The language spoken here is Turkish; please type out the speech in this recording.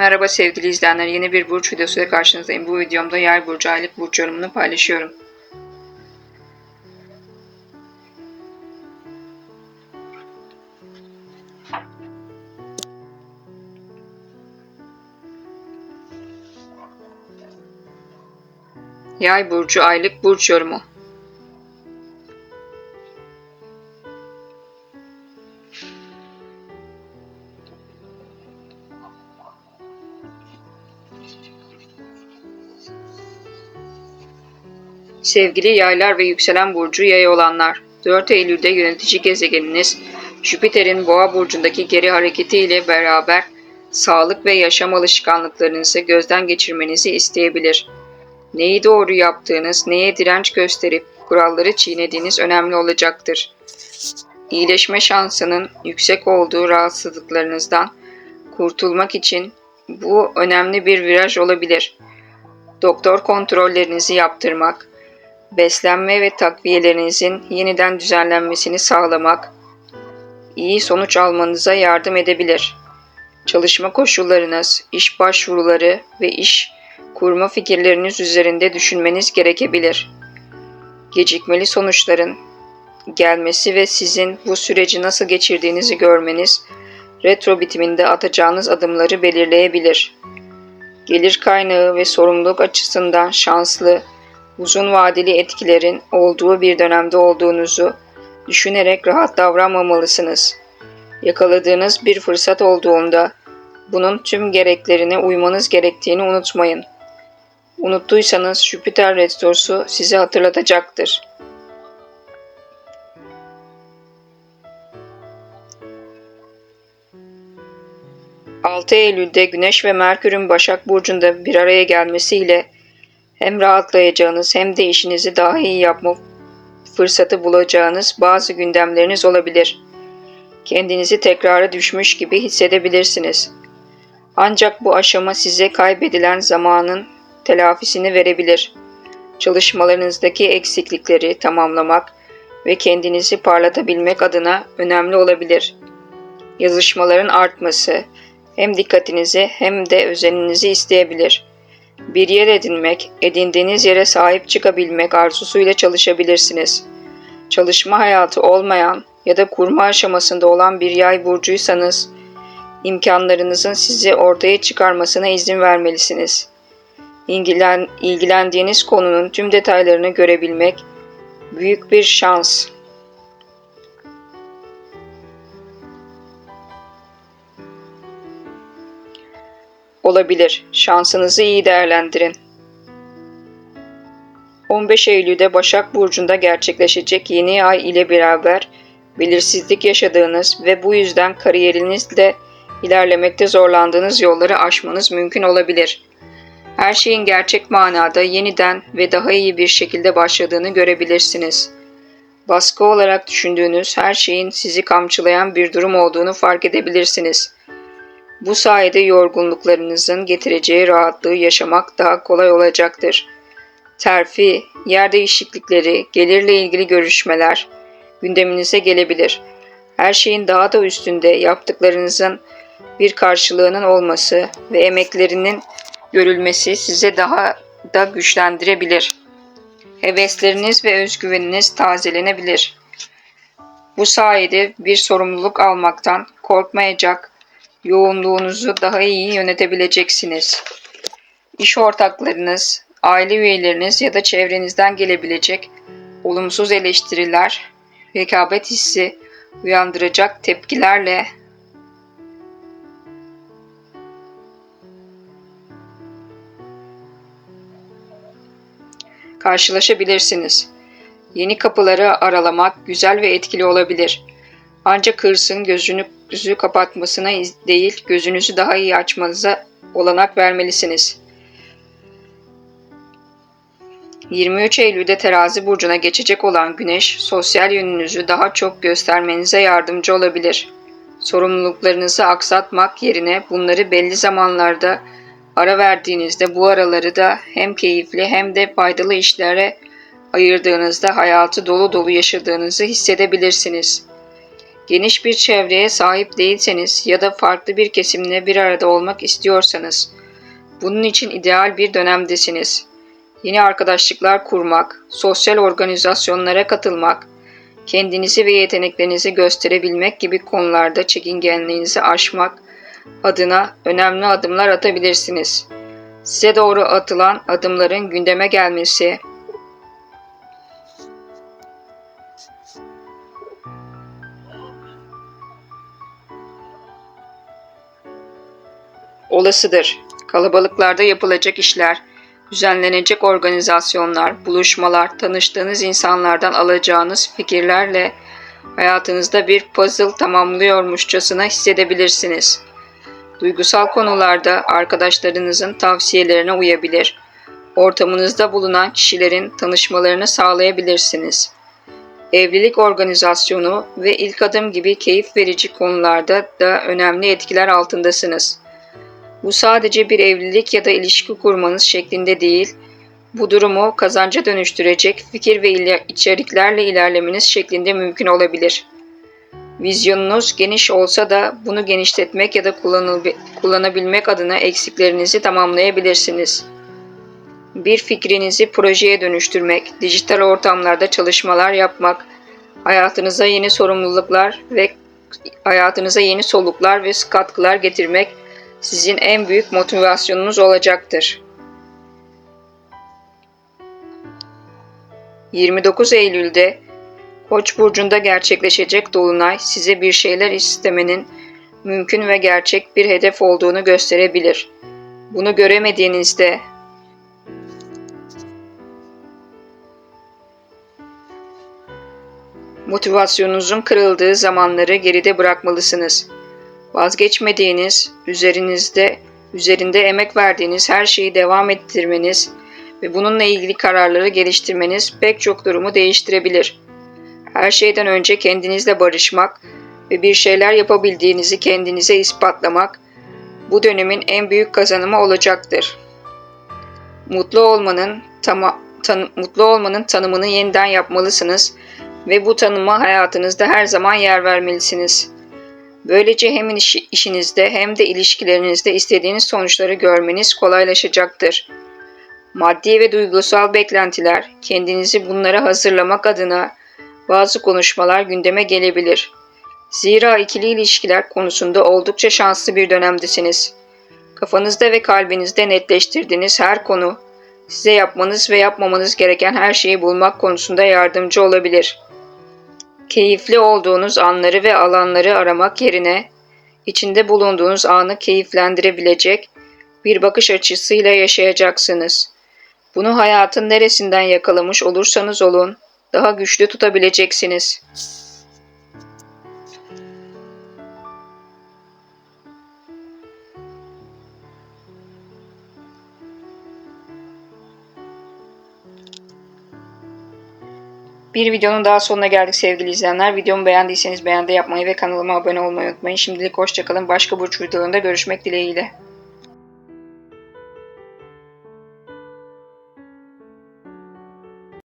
Merhaba sevgili izleyenler. Yeni bir burç videosuyla karşınızdayım. Bu videomda yay burcu aylık burç yorumunu paylaşıyorum. Yay burcu aylık burç yorumu. Sevgili yaylar ve yükselen burcu yay olanlar, 4 Eylül'de yönetici gezegeniniz Jüpiter'in boğa burcundaki geri hareketiyle beraber sağlık ve yaşam alışkanlıklarınızı gözden geçirmenizi isteyebilir. Neyi doğru yaptığınız, neye direnç gösterip kuralları çiğnediğiniz önemli olacaktır. İyileşme şansının yüksek olduğu rahatsızlıklarınızdan kurtulmak için bu önemli bir viraj olabilir. Doktor kontrollerinizi yaptırmak, beslenme ve takviyelerinizin yeniden düzenlenmesini sağlamak iyi sonuç almanıza yardım edebilir. Çalışma koşullarınız, iş başvuruları ve iş kurma fikirleriniz üzerinde düşünmeniz gerekebilir. Gecikmeli sonuçların gelmesi ve sizin bu süreci nasıl geçirdiğinizi görmeniz retro bitiminde atacağınız adımları belirleyebilir. Gelir kaynağı ve sorumluluk açısından şanslı, uzun vadeli etkilerin olduğu bir dönemde olduğunuzu düşünerek rahat davranmamalısınız. Yakaladığınız bir fırsat olduğunda bunun tüm gereklerine uymanız gerektiğini unutmayın. Unuttuysanız Jüpiter Retrosu size hatırlatacaktır. ...6 Eylül'de Güneş ve Merkür'ün Başak Burcu'nda bir araya gelmesiyle hem rahatlayacağınız hem de işinizi daha iyi yapma fırsatı bulacağınız bazı gündemleriniz olabilir. Kendinizi tekrara düşmüş gibi hissedebilirsiniz. Ancak bu aşama size kaybedilen zamanın telafisini verebilir. Çalışmalarınızdaki eksiklikleri tamamlamak ve kendinizi parlatabilmek adına önemli olabilir. Yazışmaların artması hem dikkatinizi hem de özeninizi isteyebilir. Bir yer edinmek, edindiğiniz yere sahip çıkabilmek arzusuyla çalışabilirsiniz. Çalışma hayatı olmayan ya da kurma aşamasında olan bir yay burcuysanız, imkanlarınızın sizi ortaya çıkarmasına izin vermelisiniz. İlgilen, ilgilendiğiniz konunun tüm detaylarını görebilmek büyük bir şans. Olabilir. Şansınızı iyi değerlendirin. 15 Eylül'de Başak Burcu'nda gerçekleşecek yeni ay ile beraber belirsizlik yaşadığınız ve bu yüzden kariyerinizle ilerlemekte zorlandığınız yolları aşmanız mümkün olabilir. Her şeyin gerçek manada yeniden ve daha iyi bir şekilde başladığını görebilirsiniz. Baskı olarak düşündüğünüz her şeyin sizi kamçılayan bir durum olduğunu fark edebilirsiniz. Bu sayede yorgunluklarınızın getireceği rahatlığı yaşamak daha kolay olacaktır. Terfi, yer değişiklikleri, gelirle ilgili görüşmeler gündeminize gelebilir. Her şeyin daha da üstünde yaptıklarınızın bir karşılığının olması ve emeklerinin görülmesi size daha da güçlendirebilir. Hevesleriniz ve özgüveniniz tazelenebilir. Bu sayede bir sorumluluk almaktan korkmayacak, yoğunluğunuzu daha iyi yönetebileceksiniz. İş ortaklarınız, aile üyeleriniz ya da çevrenizden gelebilecek olumsuz eleştiriler, rekabet hissi uyandıracak tepkilerle karşılaşabilirsiniz. Yeni kapıları aralamak güzel ve etkili olabilir. Ancak hırsın gözünüzü kapatmasına değil, gözünüzü daha iyi açmanıza olanak vermelisiniz. 23 Eylül'de terazi burcuna geçecek olan güneş, sosyal yönünüzü daha çok göstermenize yardımcı olabilir. Sorumluluklarınızı aksatmak yerine bunları belli zamanlarda ara verdiğinizde bu araları da hem keyifli hem de faydalı işlere ayırdığınızda hayatı dolu dolu yaşadığınızı hissedebilirsiniz. Geniş bir çevreye sahip değilseniz ya da farklı bir kesimle bir arada olmak istiyorsanız bunun için ideal bir dönemdesiniz. Yeni arkadaşlıklar kurmak, sosyal organizasyonlara katılmak, kendinizi ve yeteneklerinizi gösterebilmek gibi konularda çekingenliğinizi aşmak adına önemli adımlar atabilirsiniz. Size doğru atılan adımların gündeme gelmesi, olasıdır. Kalabalıklarda yapılacak işler, düzenlenecek organizasyonlar, buluşmalar, tanıştığınız insanlardan alacağınız fikirlerle hayatınızda bir puzzle tamamlıyormuşçasına hissedebilirsiniz. Duygusal konularda arkadaşlarınızın tavsiyelerine uyabilir, ortamınızda bulunan kişilerin tanışmalarını sağlayabilirsiniz. Evlilik organizasyonu ve ilk adım gibi keyif verici konularda da önemli etkiler altındasınız. Bu sadece bir evlilik ya da ilişki kurmanız şeklinde değil, bu durumu kazanca dönüştürecek fikir ve içeriklerle ilerlemeniz şeklinde mümkün olabilir. Vizyonunuz geniş olsa da bunu genişletmek ya da kullanabilmek adına eksiklerinizi tamamlayabilirsiniz. Bir fikrinizi projeye dönüştürmek, dijital ortamlarda çalışmalar yapmak, hayatınıza yeni sorumluluklar ve hayatınıza yeni soluklar ve katkılar getirmek sizin en büyük motivasyonunuz olacaktır. 29 Eylül'de Koç burcunda gerçekleşecek dolunay size bir şeyler istemenin mümkün ve gerçek bir hedef olduğunu gösterebilir. Bunu göremediğinizde motivasyonunuzun kırıldığı zamanları geride bırakmalısınız. Vazgeçmediğiniz, üzerinizde üzerinde emek verdiğiniz her şeyi devam ettirmeniz ve bununla ilgili kararları geliştirmeniz pek çok durumu değiştirebilir. Her şeyden önce kendinizle barışmak ve bir şeyler yapabildiğinizi kendinize ispatlamak bu dönemin en büyük kazanımı olacaktır. Mutlu olmanın tama, tan, mutlu olmanın tanımını yeniden yapmalısınız ve bu tanıma hayatınızda her zaman yer vermelisiniz. Böylece hem iş, işinizde hem de ilişkilerinizde istediğiniz sonuçları görmeniz kolaylaşacaktır. Maddi ve duygusal beklentiler, kendinizi bunlara hazırlamak adına bazı konuşmalar gündeme gelebilir. Zira ikili ilişkiler konusunda oldukça şanslı bir dönemdesiniz. Kafanızda ve kalbinizde netleştirdiğiniz her konu, size yapmanız ve yapmamanız gereken her şeyi bulmak konusunda yardımcı olabilir. Keyifli olduğunuz anları ve alanları aramak yerine, içinde bulunduğunuz anı keyiflendirebilecek bir bakış açısıyla yaşayacaksınız. Bunu hayatın neresinden yakalamış olursanız olun, daha güçlü tutabileceksiniz. Bir videonun daha sonuna geldik sevgili izleyenler. Videomu beğendiyseniz beğendi yapmayı ve kanalıma abone olmayı unutmayın. Şimdilik hoşçakalın. Başka burç videolarında görüşmek dileğiyle.